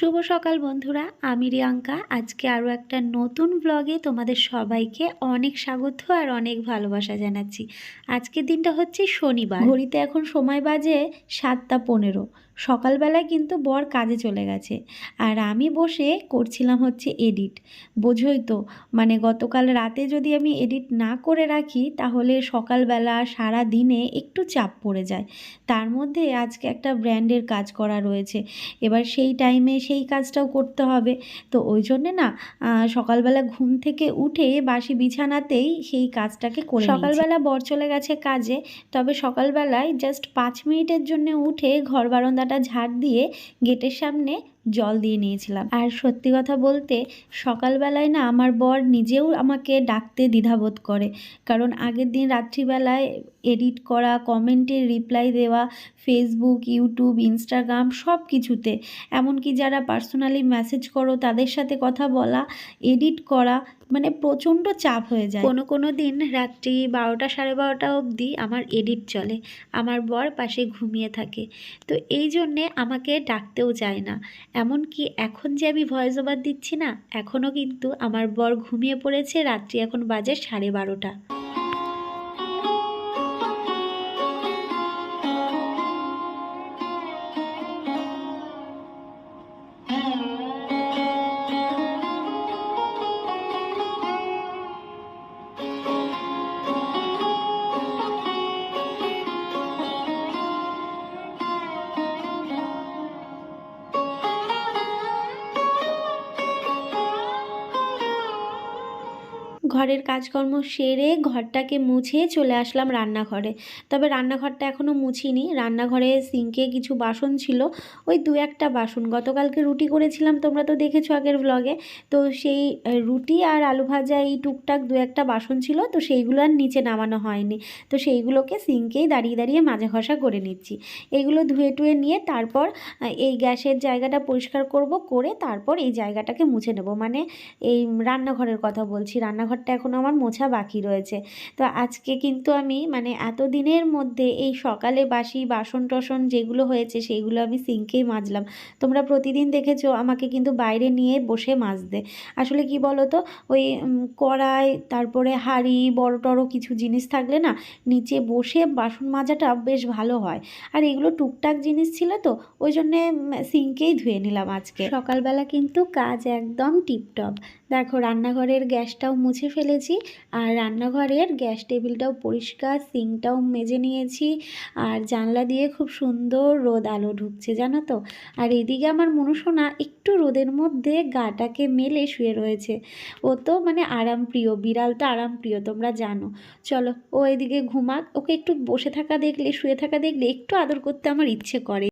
শুভ সকাল বন্ধুরা, আমি রিয়াঙ্কা। আজকে আরও একটা নতুন ব্লগে তোমাদের সবাইকে অনেক স্বাগত আর অনেক ভালোবাসা জানাচ্ছি। আজকের দিনটা হচ্ছে শনিবার। ঘড়িতে এখন সময় বাজে সাতটা পনেরো। সকালবেলায় কিন্তু বর কাজে চলে গেছে। আর আমি বসে করছিলাম হচ্ছে এডিট বোঝোই তো মানে গতকাল রাতে যদি আমি এডিট না করে রাখি, তাহলে সকালবেলা সারা দিনে একটু চাপ পড়ে যায়। তার মধ্যে আজকে একটা ব্র্যান্ডের কাজ করা রয়েছে। এবার সেই টাইমে সেই কাজটাও করতে হবে। তো ওই জন্যে না সকালবেলা ঘুম থেকে উঠে বাসি বিছানাতেই সেই কাজটাকে করে সকালবেলা বর চলে গেছে কাজে, তবে সকালবেলায় জাস্ট পাঁচ মিনিটের জন্য উঠে ঘর বারান্দাটা ঝাড় দিয়ে গেটের সামনে জল দিয়ে নিয়েছিলাম। আর সত্যি কথা বলতে, সকালবেলায় না আমার বর নিজেও আমাকে ডাকতে দ্বিধাবোধ করে। কারণ আগের দিন রাত্রিবেলায় এডিট করা, কমেন্টের রিপ্লাই দেওয়া ফেসবুক ইউটিউব ইনস্টাগ্রাম সব কিছুতে এমনকি যারা পার্সোনালি মেসেজ করো, তাদের সাথে কথা বলা, এডিট করা মানে প্রচণ্ড চাপ হয়ে যায়। কোনো কোনো দিন রাত্রি বারোটা, সাড়ে বারোটা অবধি আমার এডিট চলে। আমার বর পাশে ঘুমিয়ে থাকে। তো এই জন্যে আমাকে ডাকতেও চায় না। এমনকি এখন যে আমি ভয়েস ওভার দিচ্ছি না, এখনও কিন্তু আমার বর ঘুমিয়ে পড়েছে, রাত্রি এখন বাজে সাড়ে বারোটা। ঘরের কাজকর্ম সেরে ঘরটাকে মুছে চলে আসলাম রান্নাঘরে। তবে রান্নাঘরটা এখনও মুছিনি। রান্নাঘরে সিঙ্কে কিছু বাসন ছিল, ওই দু একটা বাসন। গতকালকে রুটি করেছিলাম, তোমরা তো দেখেছ আগের ব্লগে তো সেই রুটি আর আলু ভাজা এই টুকটাক দু একটা বাসন ছিল, তো সেইগুলো আর নিচে নামানো হয়নি। তো সেইগুলোকে সিঙ্কেই দাঁড়িয়ে দাঁড়িয়ে মাজা ঘষা করে নিচ্ছি। এগুলো ধুয়ে টুয়ে নিয়ে তারপর এই গ্যাসের জায়গাটা পরিষ্কার করব, করে তারপর এই জায়গাটাকে মুছে নেব। মানে এই রান্নাঘরের কথা বলছি। রান্নাঘরটা এখন আমার মোছা বাকি রয়েছে। তো আজকে কিন্তু আমি মানে এত দিনের মধ্যে এই সকালে বাসি বাসন টসন যেগুলো হয়েছে সেইগুলো আমি সিঙ্কেই মাজলাম। তোমরা প্রতিদিন দেখেছ আমাকে কিন্তু বাইরে নিয়ে বসে মাজতে। আসলে কি বলো তো ওই কড়াই, তারপরে হাঁড়ি, বড় টড়ো কিছু জিনিস থাকলে না নিচে বসে বাসন মাজাটা বেশ ভালো হয়। আর এগুলো টুকটাক জিনিস ছিল তো, ওই জন্যে সিঙ্কেই ধুয়ে নিলাম আজকে। সকালবেলা কিন্তু কাজ একদম টিপটপ। দেখো, রান্নাঘরের গ্যাসটাও মুছে ফেলেছি আর রান্নাঘরের গ্যাস টেবিলটাও পরিষ্কার, সিঙ্কটাও মেজে নিয়েছি আর জানলা দিয়ে খুব সুন্দর রোদ আলো ঢুকছে, জানো তো? আর এদিকে আমার মনুষোনা একটু রোদের মধ্যে গাটাকে মেলে শুয়ে রয়েছে। ও তো মানে আরাম প্রিয় বিড়াল তো আরাম প্রিয় তোমরা জানো। চলো, ও এদিকে ঘুমাক, ওকে একটু বসে থাকা দেখলে, শুয়ে থাকা দেখলে একটু আদর করতে আমার ইচ্ছে করে।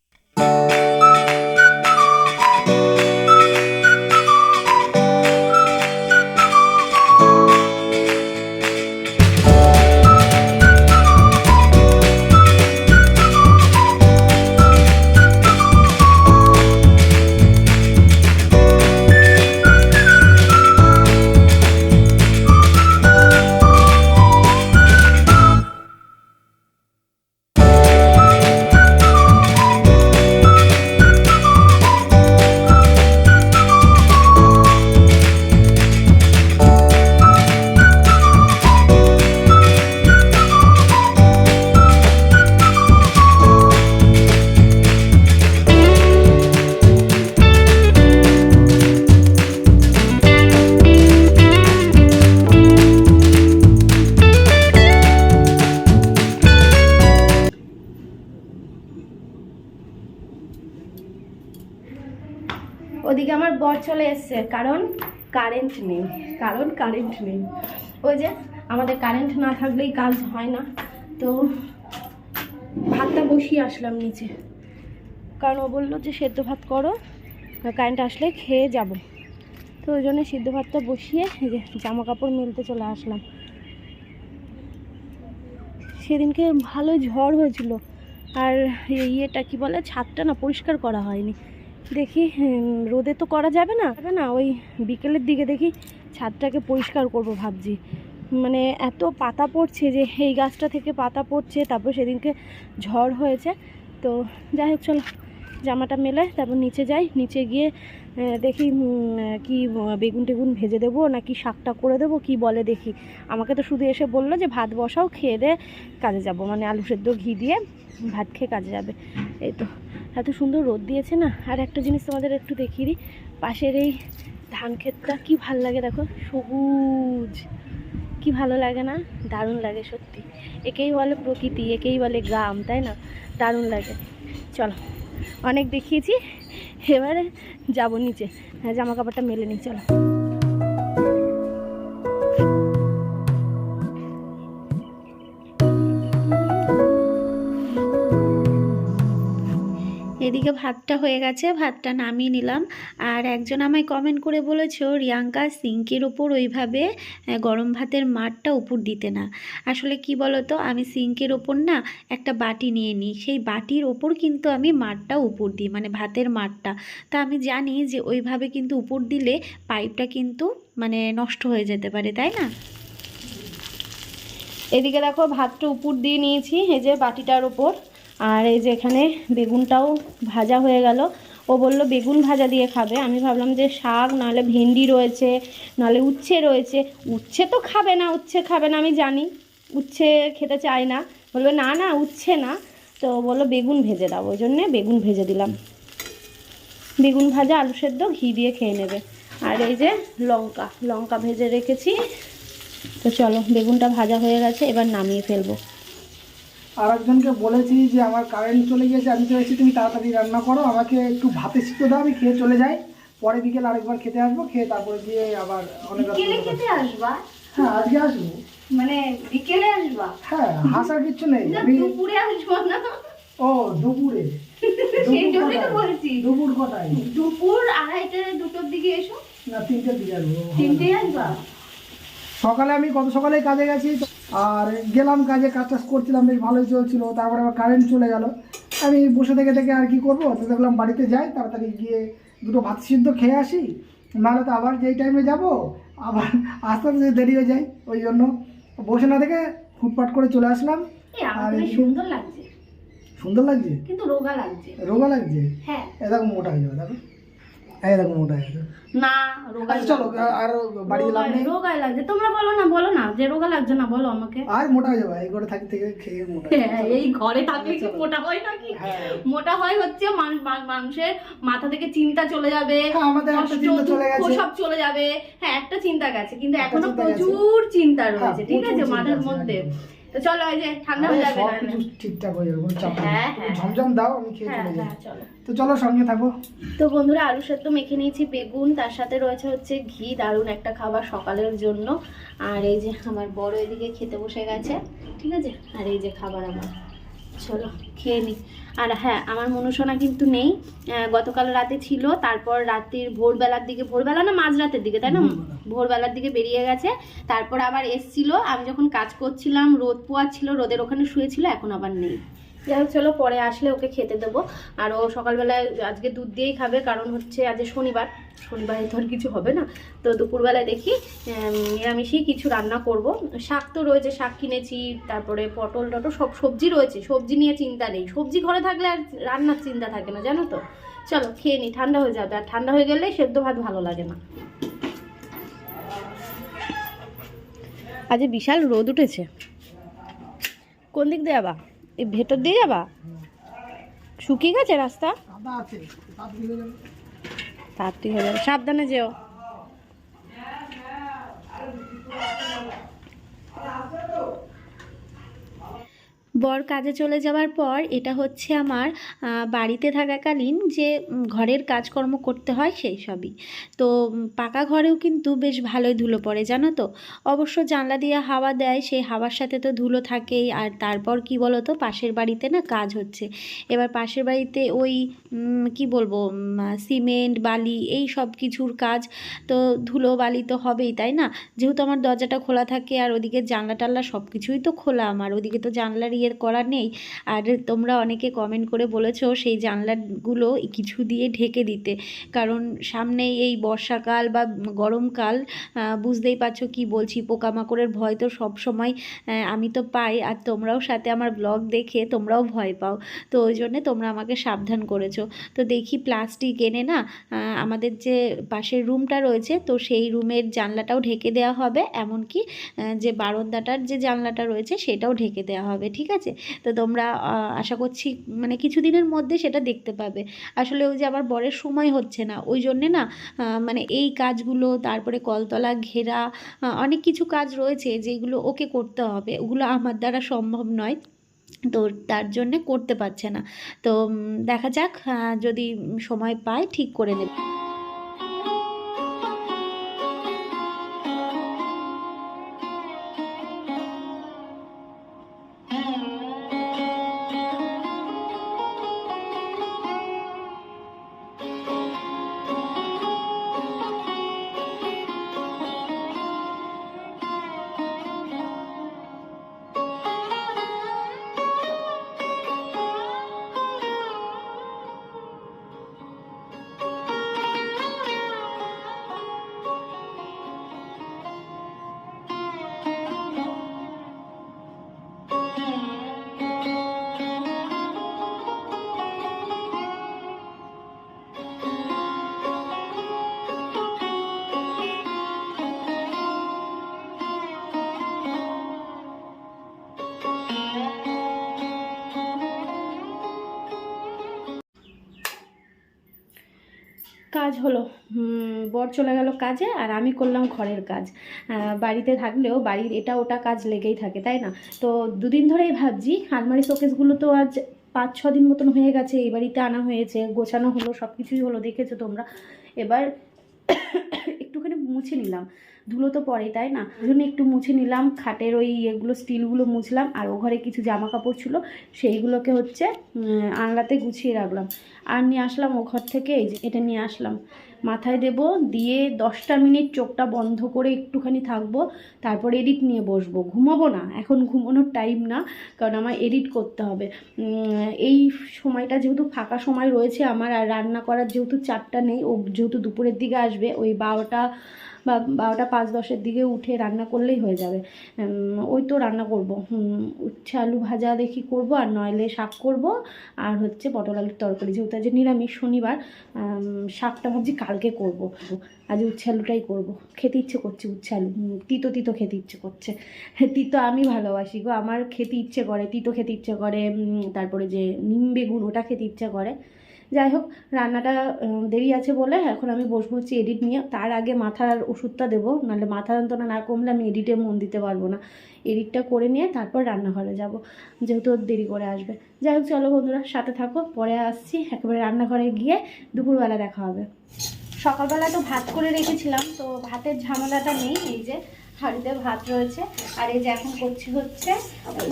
এসছে কারণ কারেন্ট নেই, কারণ কারেন্ট নেই। ওই যে আমাদের কারেন্ট না থাকলেই কাজ হয় না। তো ভাতটা বসিয়ে আসলাম নিচে। কারণ ও বলল যে, সেদ্ধ ভাত করো কারেন্ট আসলে খেয়ে যাব। তো ওই জন্য সিদ্ধ ভাতটা বসিয়ে যে জামা কাপড় মেলতে চলে আসলাম। সেদিনকে ভালো ঝড় হয়েছিল। আর ইয়েটা কি বলে, ছাদটা না পরিষ্কার করা হয়নি। দেখি রোদে তো করা যাবে না। যাবে না, ওই বিকেলের দিকে দেখি ছাদটাকে পরিষ্কার করব ভাবছি। মানে এত পাতা পড়ছে যে, এই গাছটা থেকে পাতা পড়ছে, তারপর সেদিনকে ঝড় হয়েছে। তো যাই হোক, চলো, জামাটা মেলে, তারপর নিচে যাই। নিচে গিয়ে দেখি কি বেগুন টেগুন ভেজে দেবো, নাকি শাকটা করে দেবো, কি বলে দেখি। আমাকে তো শুধু এসে বলল যে, ভাত বসাও, খেয়ে দে, কাজে যাব। মানে আলু সেদ্ধ ঘি দিয়ে ভাত খেয়ে কাজে যাবে। এই তো। এত সুন্দর রোদ দিয়েছে না? আর একটা জিনিস তোমাদের একটু দেখিয়ে দিই। পাশের এই ধান ক্ষেতটা কী ভালো লাগে দেখো? সবুজ। কি ভালো লাগে না? দারুণ লাগে সত্যি। একেই বলে প্রকৃতি, একেই বলে গ্রাম, তাই না? দারুণ লাগে। চলো, অনেক দেখিয়েছি। এবারে যাব নিচে। হ্যাঁ জামা কাপড়টা মেলে নিই, চলো। এদিকে ভাতটা হয়ে গেছে, ভাতটা নামিয়ে নিলাম। আর একজন আমায় কমেন্ট করে বলেছ, রিয়াঙ্কা, সিঙ্কের ওপর ওইভাবে গরম ভাতের মাঠটা উপর দিতে না। আসলে কি বলো তো আমি সিঙ্কের ওপর না একটা বাটি নিয়ে নিই, সেই বাটির ওপর কিন্তু আমি মাঠটা উপর দিই মানে ভাতের মাঠটা তা আমি জানি যে ওইভাবে কিন্তু উপর দিলে পাইপটা কিন্তু মানে নষ্ট হয়ে যেতে পারে, তাই না? এদিকে দেখো, ভাতটা উপর দিয়ে নিয়েছি, এই যে বাটিটার ওপর। আর এই যে এখানে বেগুনটাও ভাজা হয়ে গেল। ও বলল, বেগুন ভাজা দিয়ে খাবে। আমি ভাবলাম যে শাক, নাহলে ভেন্ডি রয়েছে, নাহলে উচ্ছে রয়েছে। উচ্ছে তো খাবে না, উচ্ছে খাবে না, আমি জানি। উচ্ছে খেতে চায় না। বলবে, না না, উচ্ছে না। তো বলল, বেগুন ভেজে দাও। ওই জন্যে বেগুন ভেজে দিলাম। বেগুন ভাজা, আলু সেদ্ধ, ঘি দিয়ে খেয়ে নেবে। আর এই যে লঙ্কা লঙ্কা ভেজে রেখেছি। তো চলো, বেগুনটা ভাজা হয়ে গেছে, এবার নামিয়ে ফেলব। আর একজনকে বলেছি যে আমার কারেন্ট চলে গিয়েছে আমি চাইছি তুমি তাড়াতাড়ি রান্না করো আমাকে একটু ভাতে সিদ্ধ দাও আমি খেয়ে চলে যাই। পরে বিকেল আরেকবার খেতে আসব খেয়ে তারপরে গিয়ে আবার অনেক খেতে আসবা। হ্যাঁ আজকে আসব। মানে বিকেলে আসবা? হ্যাঁ হাসার নেই। দুপুরে আসব না। ও দুপুরে। দুপুর? দুপুর কটায়? দুপুর আড়াইটে দুটোর দিকে এসো। না তিনটের দিকে আসব। তিনটে আসবা? সকালে আমি কত সকালে কাজে গেছি? আর গেলাম কাজে কাজ টাজ করছিলাম বেশ ভালোই চলছিল। তারপরে আবার কারেন্ট চলে গেল। আমি বসে থেকে থেকে আর কি করব? তো দেখলাম বাড়িতে যাই তাড়াতাড়ি গিয়ে দুটো ভাত সিদ্ধ খেয়ে আসি। নাহলে তো আবার যেই টাইমে যাব আবার আস্তে আস্তে দেরি হয়ে যায় ওই জন্য বসে না থেকে ফুটপাট করে চলে আসলাম। আর সুন্দর লাগছে। সুন্দর লাগছে? কিন্তু রোগা লাগছে। রোগা লাগছে? হ্যাঁ। এ দেখো মোটা হয়ে যাবে দেখো। এই দেখো মোটা হয়ে না রোগা আচ্ছা চলো আর বাড়ি লাভ নেই। রোগায় লাগছে। তোমরা বলো না বলো না যে রোগা লাগছে না বলো আমাকে। আর মোটা হয়ে যাবে এই করে থাকি থেকে খেয়ে মোটা যাবে। এই ঘরে থাকলে কি মোটা হয় নাকি? হ্যাঁ। মোটা হয় হচ্ছে মান- মান- মানুষের মাথা থেকে চিন্তা চলে যাবে হ্যাঁ, আমাদের একটা চিন্তা চলে গেছে। সব চলে যাবে। হ্যাঁ একটা চিন্তা গেছে কিন্তু এখনও প্রচুর চিন্তা রয়েছে ঠিক আছে মাথার মধ্যে। তো চলো এই যে ঠান্ডা হয়ে যাবে সব কিছু ঠিকঠাক হয়ে যাবে চাপ নেই। হ্যাঁ, হ্যাঁ। ঝমঝম দাও আমি খেয়ে হ্যাঁ চলে যাই। হ্যাঁ তো চলো সঙ্গে থাকো। তো বন্ধুরা আলু সেদ্ধ মেখে নিয়েছি বেগুন তার সাথে রয়েছে হচ্ছে ঘি দারুণ একটা খাবার সকালের জন্য। আর এই যে আমার বড় এদিকে খেতে বসে গেছে ঠিক আছে? আর এই যে খাবার আমার। চলো খেয়ে নিই আর হ্যাঁ আমার মনুষণা কিন্তু নেই। গতকাল রাতে ছিল তারপর রাত্রির ভোরবেলার দিকে ভোরবেলা না মাঝরাতের দিকে তাই না? ভোরবেলার দিকে বেরিয়ে গেছে। তারপর আবার এসছিল। আমি যখন কাজ করছিলাম রোদ পোয়াচ্ছিল রোদের ওখানে শুয়েছিল এখন আবার নেই। যাই হোক, চলো পরে আসলে ওকে খেতে দেবো। আর ও সকালবেলায় আজকে দুধ দিয়েই খাবে, কারণ হচ্ছে আজ শনিবার। শনিবারে তো আর কিছু হবে না। তো দুপুরবেলায় দেখি নিরামিষই কিছু রান্না করব। শাক তো রয়েছে, শাক কিনেছি, তারপরে পটল টটল সব সবজি রয়েছে। সবজি নিয়ে চিন্তা নেই। সবজি ঘরে থাকলে আর রান্নার চিন্তা থাকে না, জানো তো? চলো, খেয়ে নি, ঠান্ডা হয়ে যাবে। আর ঠান্ডা হয়ে গেলে সেদ্ধ ভাত ভালো লাগে না। আজ বিশাল রোদ উঠেছে। কোন দিক দিয়ে এই ভেতর দিয়ে যাবা? শুকিয়ে গেছে রাস্তা? তাড়াতাড়ি সাবধানে যেও। বর কাজে চলে যাওয়ার পর এটা হচ্ছে আমার বাড়িতে থাকাকালীন যে ঘরের কাজকর্ম করতে হয় সেই সবই। তো পাকা ঘরেও কিন্তু বেশ ভালোই ধুলো পড়ে, জানো তো? অবশ্য জানলা দিয়ে হাওয়া দেয়, সেই হাওয়ার সাথে তো ধুলো থাকেই, আর তারপর কি বলো তো পাশের বাড়িতে না কাজ হচ্ছে। এবার পাশের বাড়িতে ওই কি বলব সিমেন্ট, বালি এই সব কিছুর কাজ তো ধুলো, বালি তো হবেই, তাই না? যেহেতু আমার দরজাটা খোলা থাকে, আর ওদিকে জানলা টাল্লা সব কিছুই তো খোলা আমার, ওদিকে তো জানলার ইয়ে আর করা নেই। আর তোমরা অনেকে কমেন্ট করে বলেছ সেই জানলাগুলো কিছু দিয়ে ঢেকে দিতে। কারণ সামনেই এই বর্ষাকাল বা গরমকাল বুঝতেই পারছ কি বলছি, পোকামাকড়ের ভয় তো সব সময় আমি তো পাই। আর তোমরাও সাথে আমার ব্লগ দেখে তোমরাও ভয় পাও। তো ওই জন্যে তোমরা আমাকে সাবধান করেছ। তো দেখি প্লাস্টিক এনে না আমাদের যে পাশের রুমটা রয়েছে, তো সেই রুমের জানলাটাও ঢেকে দেওয়া হবে। এমনকি যে বারান্দাটার যে জানলাটা রয়েছে, সেটাও ঢেকে দেওয়া হবে। ঠিক আছে? তো তোমরা আশা করছি মানে কিছুদিনের মধ্যে সেটা দেখতে পাবে। আসলে ওই যে আমার বরের সময় হচ্ছে না, ওই জন্যে না মানে এই কাজগুলো, তারপরে কলতলা ঘেরা অনেক কিছু কাজ রয়েছে যেগুলো ওকে করতে হবে। ওগুলো আমার দ্বারা সম্ভব নয়। তো তার জন্যে করতে পারছে না। তো দেখা যাক যদি সময় পায় ঠিক করে নেবে। হলো বর চলে গেল কাজে আর আমি করলাম ঘরের কাজ। বাড়িতে থাকলেও বাড়ির এটা ওটা কাজ লেগেই থাকে, তাই না? তো দুদিন ধরেই ভাবছি, আলমারি শোকেসগুলো তো আজ পাঁচ, ছ দিন মতন হয়ে গেছে, এই বাড়িতে আনা হয়েছে, গোছানো হলো সব কিছুই হলো, দেখেছ তোমরা? এবার মুছে নিলাম। ধুলো তো পরে তাই না? জন্য একটু মুছে নিলাম। খাটের ওই এগুলো স্টিলগুলো মুছলাম। আর ও ঘরে কিছু জামা কাপড় ছিল, সেইগুলোকে হচ্ছে আনলাতে গুছিয়ে রাখলাম। আর নিয়ে আসলাম ও ঘর থেকে, এই যে এটা নিয়ে আসলাম। মাথায় দেব, দিয়ে দশটা মিনিট চোখটা বন্ধ করে একটুখানি থাকব, তারপর এডিট নিয়ে বসবো। ঘুমাবো না, এখন ঘুমানোর টাইম না, কারণ আমার এডিট করতে হবে। এই সময়টা যেহেতু ফাঁকা সময় রয়েছে আমার, আর রান্না করার যেহেতু চারটা নেই, ও যেহেতু দুপুরের দিকে আসবে, ওই বারোটা বা বারোটা পাঁচ দশের দিকে উঠে রান্না করলেই হয়ে যাবে। ওই তো রান্না করব। উচ্ছে আলু ভাজা দেখি করব আর নইলে শাক করব। আর হচ্ছে পটল আলুর তরকারি, যেহেতু আজ নিরামিষ শনিবার শাকটা ভাবছি কালকে করব। আজ উচ্ছে আলুটাই করব। খেতে ইচ্ছে করছে উচ্ছে আলু। তিতো তিতো খেতে ইচ্ছে করছে। তিতো আমি ভালোবাসি গো। আমার খেতে ইচ্ছে করে, তিতো খেতে ইচ্ছে করে। তারপরে যে নিম বেগুন, ওটা খেতে ইচ্ছে করে। যাই হোক, রান্নাটা দেরি আছে বলে এখন আমি বসবো হচ্ছে এডিট নিয়ে। তার আগে মাথার ওষুধটা দেবো, নাহলে মাথা যন্ত্রণা না কমলে আমি এডিটে মন দিতে পারব না। এডিটটা করে নিয়ে তারপর রান্নাঘরে যাব, যেহেতু দেরি করে আসবে। যাই হোক, চলো বন্ধুরা, সাথে থাকো, পরে আসছি একেবারে রান্নাঘরে গিয়ে দুপুরবেলা দেখা হবে। সকালবেলা তো ভাত করে রেখেছিলাম, তো ভাতের ঝামেলাটা নেই, এই যে হাঁড়িতে ভাত রয়েছে। আর এই যে এখন করছি হচ্ছে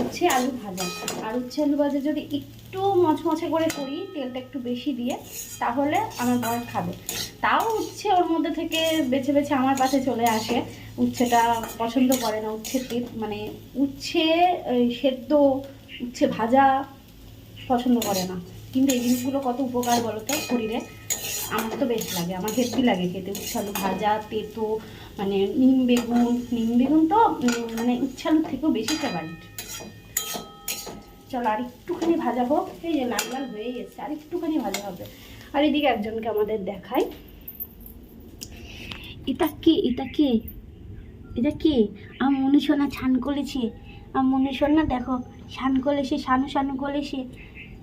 উচ্ছে আলু ভাজা। আর উচ্ছে আলু ভাজা যদি একটু মচমচে করে করি, তেলটা একটু বেশি দিয়ে, তাহলে আমার বর খাবে। তাও উচ্ছে ওর মধ্যে থেকে বেছে বেছে আমার পাশে চলে আসে। উচ্ছেটা পছন্দ করে না উচ্ছে মানে উচ্ছে সেদ্ধ, উচ্ছে ভাজা পছন্দ করে না। কিন্তু এই জিনিসগুলো কত উপকার বলো তো শরীরে? আমার তো বেশ লাগে, আমার হেভি লাগে খেতে। উচ্ছালু ভাজা, তেতো মানে নিম বেগুন নিম বেগুন তো মানে উচ্ছালুর থেকেও বেশি ফেভারিট চলো আর একটুখানি ভাজা হোক, এই যে লাল লাল হয়ে গেছে আর একটুখানি ভাজা হবে। আর এদিকে একজনকে আমাদের দেখাই। এটা কে? এটা কে? এটা কে? আমার মনে সোনা ছান করেছে। আমার মনে সোনা দেখো, ছান করেছে সানু সানু করেছে।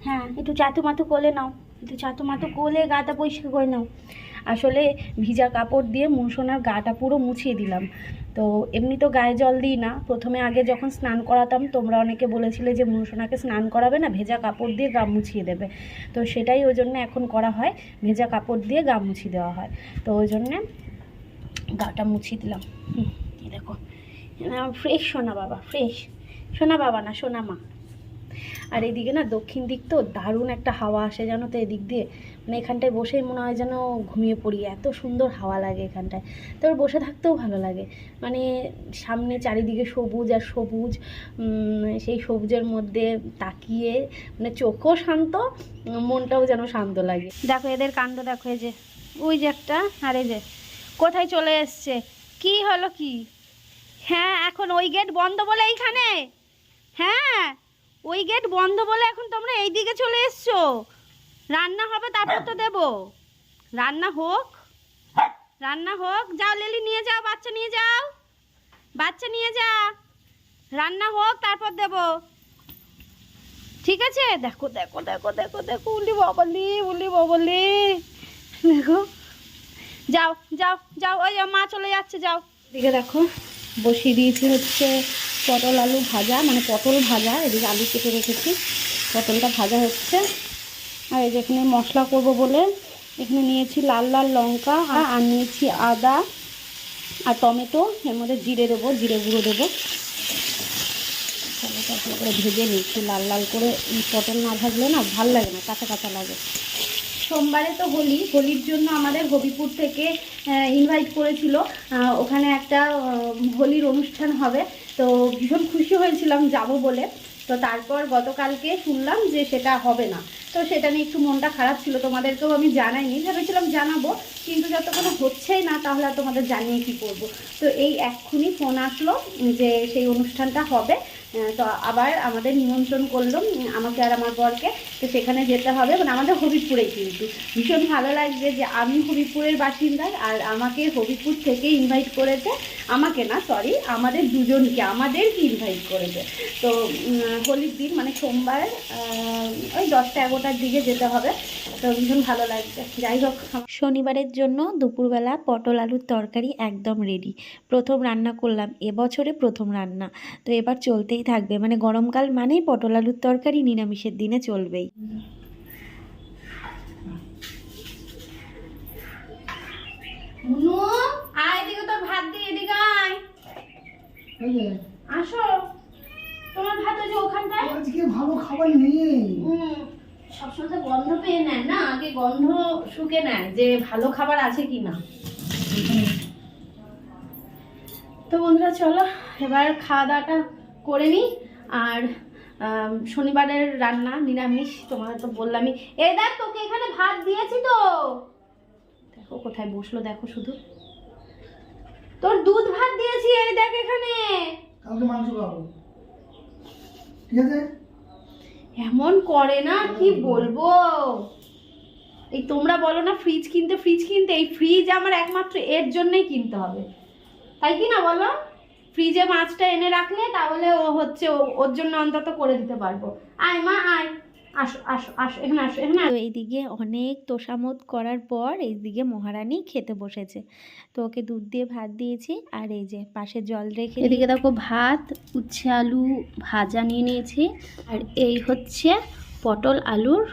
হ্যাঁ একটু চাতু মাতু কোলে নাও, একটু চাতু মাতু কোলে গাটা পরিষ্কার করে নাও। আসলে ভিজা কাপড় দিয়ে মুনসোনার গাটা পুরো মুছিয়ে দিলাম। তো এমনি তো গায়ে জল দিই না। প্রথমে আগে যখন স্নান করাতাম তোমরা অনেকে বলেছিলে যে মুনসোনাকে স্নান করাবে না ভেজা কাপড় দিয়ে গা মুছিয়ে দেবে। তো সেটাই ওই জন্য এখন করা হয় ভেজা কাপড় দিয়ে গা মুছিয়ে দেওয়া হয়। তো ওই জন্যে গাটা মুছিয়ে দিলাম। হুম, দেখো। ফ্রেশ সোনা বাবা ফ্রেশ সোনা বাবা না সোনা মা। আর এদিকে না দক্ষিণ দিক তো দারুণ একটা হাওয়া আসে জানো তো এদিক দিয়ে। মানে এখানটায় বসেই মনে হয় যেন ঘুমিয়ে পড়ি, এত সুন্দর হাওয়া লাগে এখানটায়। তারপর বসে থাকতেও ভালো লাগে। মানে সামনে চারিদিকে সবুজ আর সবুজ সেই সবুজের মধ্যে তাকিয়ে মানে চোখও শান্ত, মনটাও যেন শান্ত লাগে। দেখো এদের কাণ্ড, দেখো এই যে, ওই যে একটা, আর এই যে, কোথায় চলে এসছে? কি হলো কি? হ্যাঁ এখন ওই গেট বন্ধ বলে এইখানে? হ্যাঁ ওই গেট বন্ধ বলে এখন তোমরা এই দিকে চলে এসছো? রান্না হবে, তারপর তো দেবো। রান্না হোক রান্না হোক। যাও লেলি, নিয়ে যাও, বাচ্চা নিয়ে যাও। বাচ্চা নিয়ে যা। রান্না হোক, তারপর দেবো। ঠিক আছে? দেখো দেখো দেখো দেখো দেখো উলি বাবলি উলি বাবলি দেখো। যাও যাও যাও, ওই মা চলে যাচ্ছে, যাও। দিকে দেখো, বসিয়ে দিয়েছি হচ্ছে পটল আলু ভাজা মানে পটল ভাজা, এদিকে আলু কেটে রেখেছি। পটলটা ভাজা হচ্ছে। আর এই যে এখানে মশলা করব বলে এখানে নিয়েছি লাল লাল লঙ্কা আর আর নিয়েছি আদা আর টমেটো। এর মধ্যে জিরে দেবো জিরে গুঁড়ো দেবো। করে ভেজে নিচ্ছি লাল লাল করে পটল না ভাজলে না ভালো লাগে না কাঁচা কাঁচা লাগে। সোমবারে তো হোলি হোলির জন্য আমাদের হবিপুর থেকে ইনভাইট করেছিল। ওখানে একটা হোলির অনুষ্ঠান হবে। তো ভীষণ খুশি হয়েছিলাম যাব বলে। তো তারপর গতকালকে শুনলাম যে সেটা হবে না। তো সেটা নিয়ে একটু মনটা খারাপ ছিল, তোমাদেরকেও আমি জানাইনি। ভেবেছিলাম জানাব কিন্তু যতক্ষণ হচ্ছেই না, তাহলে আর তোমাদের জানিয়ে কি করব? তো এই এক্ষুনি ফোন আসলো যে সেই অনুষ্ঠানটা হবে। তো আবার আমাদের নিমন্ত্রণ করল আমাকে আর আমার বরকে। তো সেখানে যেতে হবে মানে আমাদের হবিপুরেই কিন্তু। ভীষণ ভালো লাগছে যে আমি হবিপুরের বাসিন্দা আর আমাকে হবিপুর থেকে ইনভাইট করেছে। আমাকে না সরি আমাদের দুজনকে, আমাদেরকে ইনভাইট করেছে। তো হোলির দিন মানে সোমবার ওই দশটা এগারোটার দিকে যেতে হবে। তো ভীষণ ভালো লাগছে। যাই হোক, শনিবারের জন্য দুপুরবেলা পটল আলুর তরকারি একদম রেডি প্রথম রান্না করলাম এবছরে প্রথম রান্না। তো এবার চলতেই থাকবে মানে গরমকাল মানেই পটল আলুর তরকারি নিরামিষের দিনে চলবেই। আয় এদিকে তোর ভাত দিয়ে এদিকে আয়। আসো। তোমার ভাত ওই যে ওখানটায়? আজকে ভালো খাবার নেই। হুম, সবসময় তো গন্ধ পেয়ে নেয় না? আগে গন্ধ শুকে নেয় যে ভালো খাবার আছে কি না তো বন্ধুরা, চলো, এবার খাওয়া দাওয়াটা করে নিই। আর শনিবারের রান্না, নিরামিষ, তোমাদের তো বললামই। এ দেখ, তোকে এখানে ভাত দিয়েছি তো। দেখো, কোথায় বসল, দেখো শুধু। তোর দুধ ভাত দিয়েছি, এই দেখ এখানে। কালকে মাংস খাব। ঠিক আছে? এমন করে না, কি বলব? এই তোমরা বলো না ফ্রিজ কিনতে ফ্রিজ কিনতে, এই ফ্রিজ আমার একমাত্র এর জন্যই কিনতে হবে। তাই কি না বলো? ফ্রিজে মাছটা এনে রাখলে তাহলে ও হচ্ছে ওর জন্য অন্তত করে দিতে পারব। আয় মা, আয়। আসো আসো আসো এখানে আসো এখানে তো এইদিকে অনেক তোষামত করার পর এইদিকে মহারানী খেতে বসেছে। তো ওকে দুধ দিয়ে ভাত দিয়েছি আর এই যে পাশে জল রেখে এদিকে দেখো ভাত উচ্ছে আলু ভাজা নিয়ে নিয়েছি। আর এই হচ্ছে পটল আলুর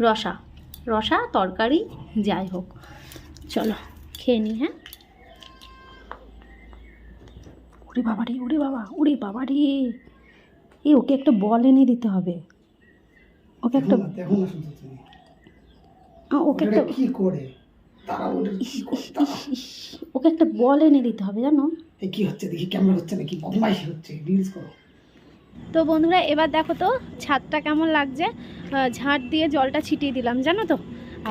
রসা। রসা তরকারি যাই হোক। চলো খেয়ে নি হ্যাঁ? ওরে বাবা রে ওরে বাবা ওরে বাবা রে এ ওকে একটা বল এনে দিতে হবে। ওকে একটা দেখো না, শুধু তুমি ওকে একটা কি করে? তারা ওটা কি করে? ওকে একটা বল এনে দিতে হবে জানো? এই কি হচ্ছে? দেখি কেমন হচ্ছে নাকি? বদমাইশি হচ্ছে রিলস করো। তো বন্ধুরা এবার দেখো তো ছাদটা কেমন লাগছে? ঝাঁট দিয়ে জলটা ছিটিয়ে দিলাম জানো তো?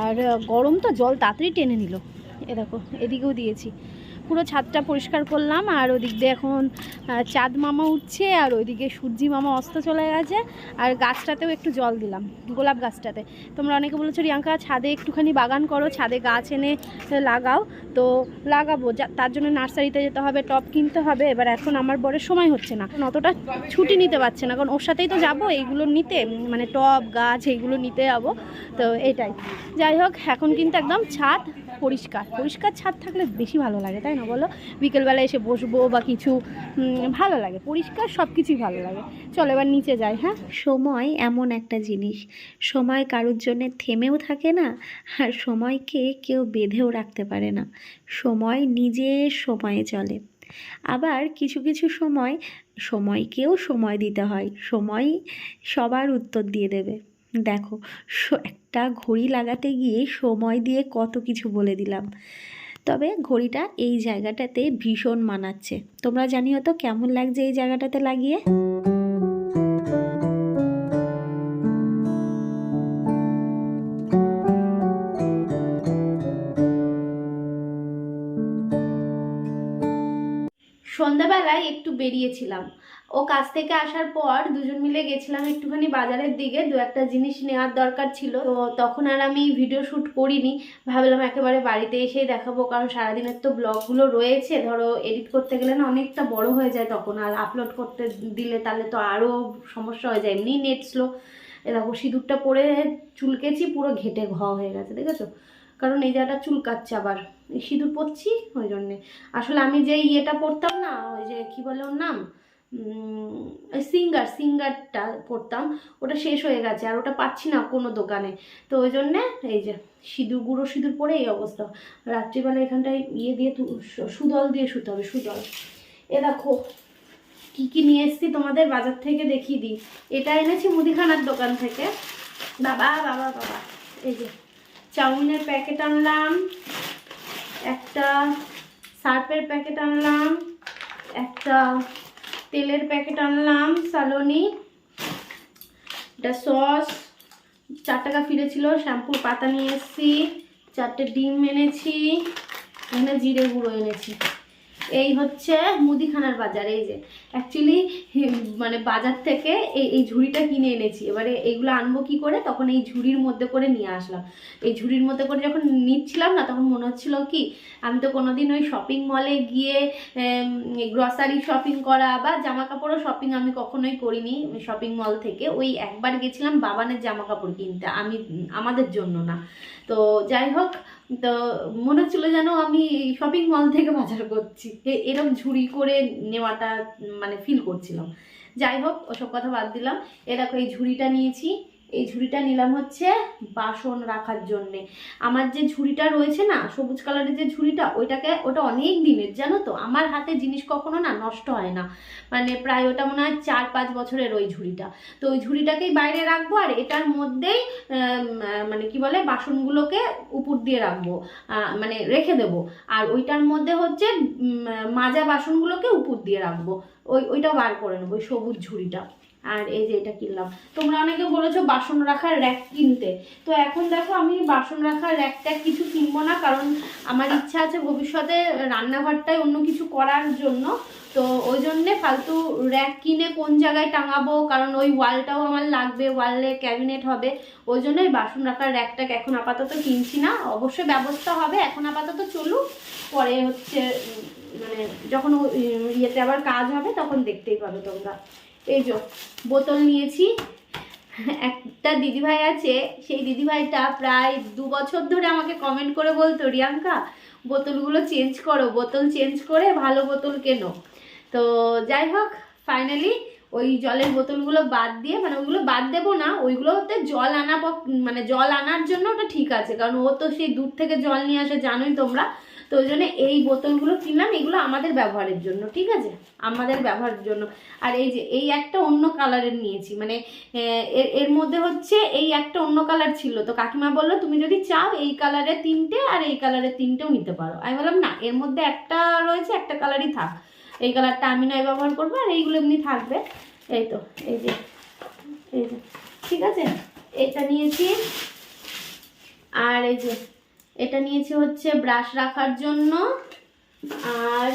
আর গরম তো জল তাড়াতাড়ি টেনে নিল। এ দেখো এদিকেও দিয়েছি। পুরো ছাদটা পরিষ্কার করলাম আর ওদিক দিয়ে এখন চাঁদ মামা উঠছে আর ওইদিকে সূর্যি মামা অস্ত চলে গেছে আর গাছটাতেও একটু জল দিলাম, গোলাপ গাছটাতে। তোমরা অনেকে বলেছ, রিয়াঙ্কা, ছাদে একটুখানি বাগান করো, ছাদে গাছ এনে লাগাও। তো লাগাবো তার জন্য নার্সারিতে যেতে হবে, টব কিনতে হবে। এবার এখন আমার বরের সময় হচ্ছে না। অতটা ছুটি নিতে পারছে না, কারণ ওর সাথেই তো যাব, এইগুলো নিতে মানে টব, গাছ, এইগুলো নিতে যাব। তো এটাই। যাই হোক, এখন কিন্তু একদম ছাদ পরিষ্কার। পরিষ্কার ছাদ থাকলে বেশি ভালো লাগে, তাই না বলো? বিকেলবেলা এসে বসবো বা কিছু ভালো লাগে। পরিষ্কার সব কিছুই ভালো লাগে। চলো এবার নিচে যাই হ্যাঁ? সময় এমন একটা জিনিস। সময় কারোর জন্যে থেমেও থাকে না, আর সময়কে কেউ বেঁধেও রাখতে পারে না। সময় নিজের সময়ে চলে। আবার কিছু কিছু সময়, সময়কেও সময় দিতে হয়। সময় সবার উত্তর দিয়ে দেবে। দেখো একটা ঘড়ি লাগাতে গিয়ে সময় দিয়ে কত কিছু বলে দিলাম। তবে ঘড়িটা এই জায়গাটাতে ভীষণ মানাচ্ছে। তোমরা জানিও তো কেমন লাগছে এই জায়গাটাতে লাগিয়ে? সন্ধ্যাবেলায় একটু বেরিয়েছিলাম। ও কাজ থেকে আসার পর দুজন মিলে গেছিলাম একটুখানি বাজারের দিকে, দু একটা জিনিস নেওয়ার দরকার ছিল। তো তখন আর আমি ভিডিও শ্যুট করিনি, ভাবলাম একেবারে বাড়িতে এসেই দেখাবো, কারণ সারাদিনের তো ব্লগগুলো রয়েছে। ধরো এডিট করতে গেলে না অনেকটা বড় হয়ে যায় তখন, আর আপলোড করতে দিলে তাহলে তো আরও সমস্যা হয়ে যায়। এমনি নেট স্লো এ দেখো, সিঁদুরটা পরে চুলকেছি, পুরো ঘেটে ঘ হয়ে গেছে, দেখেছ? কারণ এই জায়গাটা চুলকাচ্ছে আবার। সিঁদুর পরছি, ওই জন্যে। আসলে আমি যে ইয়েটা পরতাম না, ওই যে কি বলে ওর নাম? সিঙ্গার সিঙ্গারটা পরতাম ওটা শেষ হয়ে গেছে, আর ওটা পাচ্ছি না কোনো দোকানে। তো ওই জন্যে এই যে সিঁদুর, গুঁড়ো সিঁদুর পরে এই অবস্থা। রাত্রিবেলা এখানটায় ইয়ে দিয়ে সুদল দিয়ে শুতে হবে, সুদল। এ দেখো, কি কি নিয়ে এসেছি তোমাদের বাজার থেকে দেখিয়ে দিই। এটা এনেছি মুদিখানার দোকান থেকে। বাবা বাবা বাবা। এই যে চাউমিনের প্যাকেট আনলাম, একটা সার্ফের প্যাকেট আনলাম, একটা তেলের প্যাকেট আনলাম, সালোনি, এটা সস চার টাকা ফিরেছিল শ্যাম্পুর পাতা নিয়ে এসেছি, চারটে ডিম এনেছি, এখানে জিরে গুঁড়ো এনেছি। এই হচ্ছে মুদিখানার বাজার, এই যে। অ্যাকচুয়ালি মানে বাজার থেকে এই এই ঝুড়িটা কিনে এনেছি। এবারে এইগুলো আনব কি করে? তখন এই ঝুড়ির মধ্যে করে নিয়ে আসলাম। এই ঝুড়ির মধ্যে করে যখন নিচ্ছিলাম না, তখন মনে হচ্ছিল কি, আমি তো কোনোদিন ওই শপিং মলে গিয়ে গ্রসারি শপিং করা বা জামা কাপড়ও শপিং আমি কখনোই করিনি শপিং মল থেকে। ওই একবার গেছিলাম বাবানের জামা কাপড় কিনতে, আমি, আমাদের জন্য না। তো যাই হোক তো মনে হচ্ছিল যেন আমি শপিং মল থেকে বাজার করছি। এরকম ঝুড়ি করে নেওয়াটা মানে ফিল করছিলাম। যাই হোক, ওসব কথা বাদ দিলাম। এরকম এই ঝুড়িটা নিয়েছি। এই ঝুড়িটা নিলাম হচ্ছে বাসন রাখার জন্যে। আমার যে ঝুড়িটা রয়েছে না, সবুজ কালারের যে ঝুড়িটা, ওইটাকে, ওটা অনেক দিনের, জানো তো? আমার হাতে জিনিস কখনো না নষ্ট হয় না। মানে প্রায় ওটা মনে হয় চার পাঁচ বছরের ওই ঝুড়িটা। তো ওই ঝুড়িটাকেই বাইরে রাখব আর এটার মধ্যেই মানে কি বলে, বাসনগুলোকে উপর দিয়ে রাখব মানে রেখে দেবো। আর ওইটার মধ্যে হচ্ছে মাজা বাসনগুলোকে উপর দিয়ে রাখব। ওই, ওইটাও বার করে নেব, ওই সবুজ ঝুড়িটা। আর এই যে এটা কিনলাম। তোমরা অনেকে বলেছ বাসন রাখার র্যাক কিনতে। তো এখন দেখো আমি বাসন রাখার র্যাকটা কিছু কিনবো না, কারণ আমার ইচ্ছা আছে ভবিষ্যতে রান্নাঘরটায় অন্য কিছু করার জন্য। তো ওই জন্যে ফালতু র্যাক কিনে কোন জায়গায় টাঙাবো, কারণ ওই ওয়ালটাও আমার লাগবে ওয়ালে ক্যাবিনেট হবে। ওই জন্যই বাসন রাখার র্যাকটাকে এখন আপাতত কিনছি না। অবশ্যই ব্যবস্থা হবে, এখন আপাতত চলুক। পরে হচ্ছে মানে যখন ইয়েতে আবার কাজ হবে, তখন দেখতেই পাবে তোমরা। এই যে, বোতল নিয়েছি। একটা দিদিভাই আছে, সেই দিদিভাইটা প্রায় দু বছর ধরে আমাকে কমেন্ট করে বলতো, রিয়াঙ্কা, বোতলগুলো চেঞ্জ করো, বোতল চেঞ্জ করে ভালো বোতল কেনো। তো যাই হোক ফাইনালি ওই জলের বোতলগুলো বাদ দিয়ে মানে ওইগুলো বাদ দেবো না, ওইগুলোতে জল আনা মানে জল আনার জন্য ওটা ঠিক আছে, কারণ ও তো সেই দূর থেকে জল নিয়ে আসে, জানোই তোমরা। তো ওই জন্য এই বোতলগুলো কিনলাম, এগুলো আমাদের ব্যবহারের জন্য, ঠিক আছে? আমাদের ব্যবহারের জন্য। আর এই যে, এই একটা অন্য কালারের নিয়েছি মানে এর মধ্যে হচ্ছে এই একটা অন্য কালার ছিল। তো কাকিমা বলল, তুমি যদি চাও, এই কালারের তিনটে আর এই কালারের তিনটেও নিতে পারো। আমি বললাম, না, এর মধ্যে একটা রয়েছে, একটা কালারই থাক। এই কালারটা আমি নয় ব্যবহার করব, আর এইগুলো এমনি থাকবে। এই তো, এই যে এই যে, ঠিক আছে? এটা নিয়েছি। আর এই যে এটা নিয়েছি হচ্ছে ব্রাশ রাখার জন্য। আর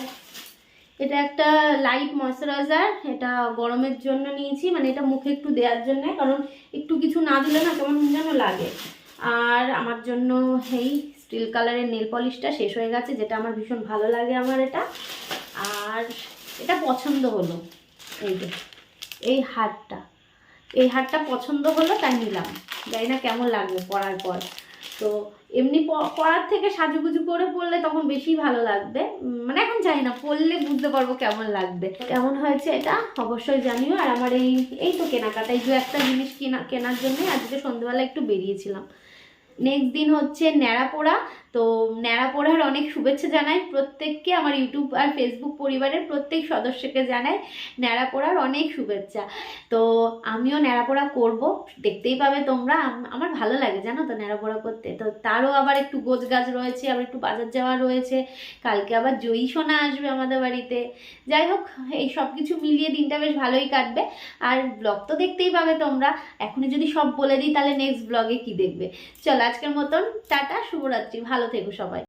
এটা একটা লাইট ময়শ্চারাইজার এটা গরমের জন্য নিয়েছি মানে এটা মুখে একটু দেওয়ার জন্য, কারণ একটু কিছু না দিলে না কেমন যেন লাগে। আর আমার জন্য এই স্টিল কালারের নেল পলিশটা শেষ হয়ে গেছে, যেটা আমার ভীষণ ভালো লাগে আমার এটা। আর এটা পছন্দ হলো, এই যে, এই হারটা। এই হারটা পছন্দ হলো, তাই নিলাম। জানি না কেমন লাগবে পরার পর। তো এমনি পড়ার থেকে সাজুগুজু করে পড়লে তখন বেশি ভালো লাগবে। মানে এখন জানি না, পড়লে বুঝতে পারব কেমন লাগবে। কেমন হয়েছে এটা অবশ্যই জানিও। আর আমার এই এই তো কেনাকাটা, এই দু একটা জিনিস কেনা, কেনার জন্যই আজকে সন্ধ্যেবেলা একটু বেরিয়েছিলাম। নেক্সট দিন হচ্ছে ন্যাড়া পোড়া তো ন্যাড়া পড়ার অনেক শুভেচ্ছা জানাই। প্রত্যেককে আমার ইউটিউব আর ফেসবুক পরিবারের প্রত্যেক সদস্যকে জানাই ন্যাড়া পড়ার অনেক শুভেচ্ছা। তো আমিও ন্যাড়া পড়া করব। দেখতেই পাবে তোমরা। আমার ভালো লাগে, জানো তো ন্যাড়া পড়া করতে। তো তারও আবার একটু গোছ গাছ রয়েছে, আবার একটু বাজার যাওয়া রয়েছে। কালকে আবার জয়ী সোনা আসবে আমাদের বাড়িতে। যাই হোক, এই সব কিছু মিলিয়ে দিনটা বেশ ভালোই কাটবে। আর ব্লগ তো দেখতেই পাবে তোমরা। এখনই যদি সব বলে দিই, তাহলে নেক্সট ব্লগে কি দেখবে? চলো আজকের মতন, টাটা, শুভরাত্রি। ভালো থেকো সবাই।